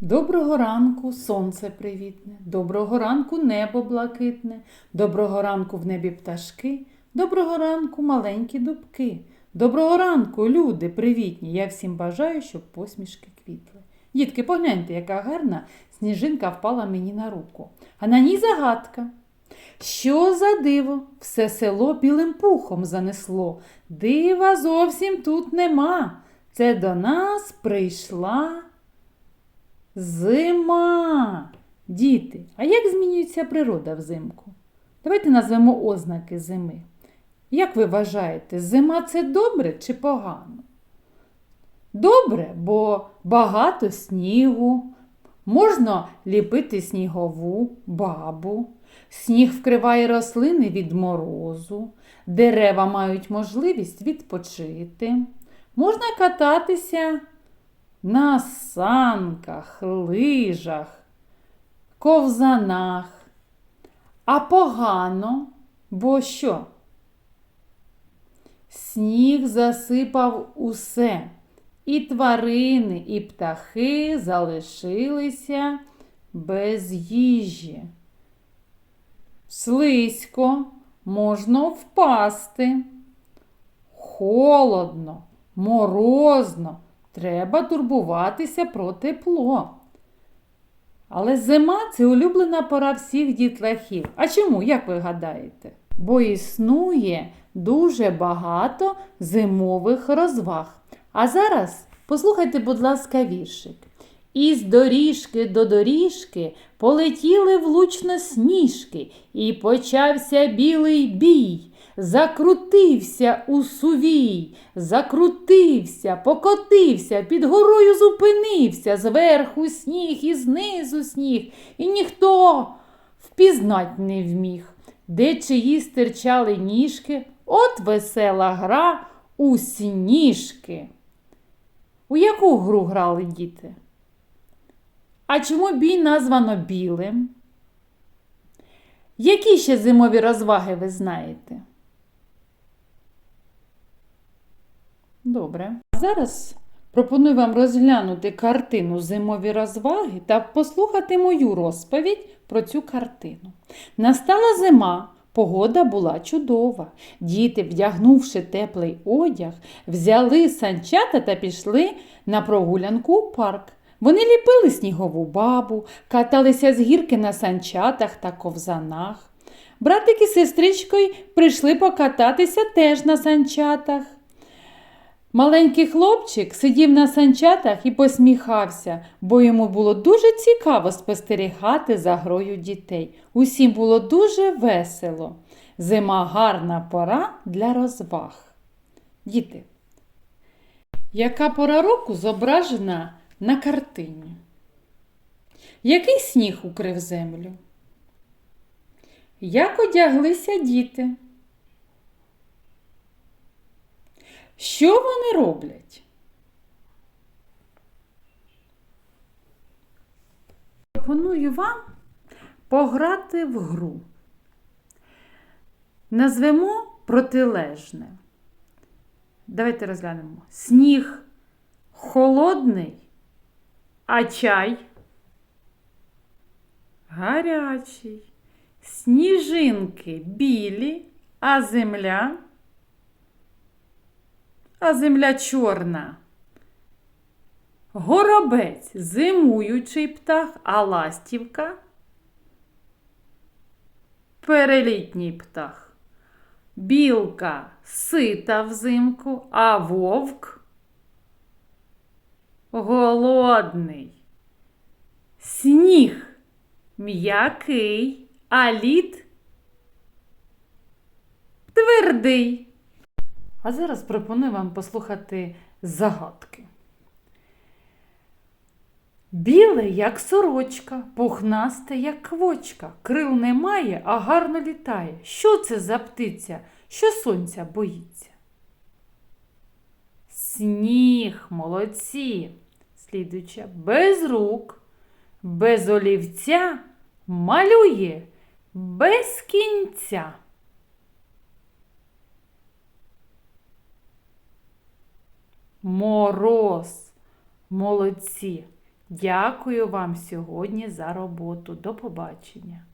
Доброго ранку сонце привітне, доброго ранку небо блакитне, доброго ранку в небі пташки, доброго ранку маленькі дубки. Доброго ранку, люди привітні. Я всім бажаю, щоб посмішки квітли. Дітки, погляньте, яка гарна сніжинка впала мені на руку. А на ній загадка. Що за диво? Все село білим пухом занесло. Дива зовсім тут нема. Це до нас прийшла. Зима. Діти, а як змінюється природа взимку? Давайте назвемо ознаки зими. Як ви вважаєте, зима це добре чи погано? Добре, бо багато снігу, можна ліпити снігову бабу, сніг вкриває рослини від морозу, дерева мають можливість відпочити, можна кататися на санках, лижах, ковзанах. А погано, бо що? Сніг засипав усе, і тварини, і птахи залишилися без їжі. Слизько можна впасти. Холодно, морозно, треба турбуватися про тепло. Але зима це улюблена пора всіх дітлахів. А чому, як ви гадаєте? Бо існує дуже багато зимових розваг. А зараз послухайте, будь ласка, віршик. Із доріжки до доріжки полетіли влучно сніжки, і почався білий бій. Закрутився у сувій, закрутився, покотився, під горою зупинився, зверху сніг і знизу сніг, і ніхто впізнать не вміг, де чиї стирчали ніжки, от весела гра у сніжки. У яку гру грали діти? А чому бій названо білим? Які ще зимові розваги ви знаєте? Добре. Зараз пропоную вам розглянути картину Зимові розваги та послухати мою розповідь про цю картину. Настала зима, погода була чудова. Діти, вдягнувши теплий одяг, взяли санчата та пішли на прогулянку у парк. Вони ліпили снігову бабу, каталися з гірки на санчатах та ковзанах. Братик і сестричкою прийшли покататися теж на санчатах. Маленький хлопчик сидів на санчатах і посміхався, бо йому було дуже цікаво спостерігати за грою дітей. Усім було дуже весело. Зима гарна пора для розваг. Діти, яка пора року зображена на картині? Який сніг укрив землю? Як одяглися діти? Що вони роблять? Пропоную вам пограти в гру. Назвемо протилежне. Давайте розглянемо. Сніг холодний, а чай гарячий. Сніжинки білі, а земля а земля чорна. Горобець зимуючий птах, а ластівка перелітній птах. Білка сита взимку, а вовк голодний. Сніг м'який, а лід твердий. А зараз пропоную вам послухати загадки. Біле, як сорочка, пухнасте, як квочка, крил немає, а гарно літає. Що це за птиця, що сонця боїться? Сніг, молодці, слідуюча, без рук, без олівця малює без кінця. Мороз. Молодці. Дякую вам сьогодні за роботу. До побачення.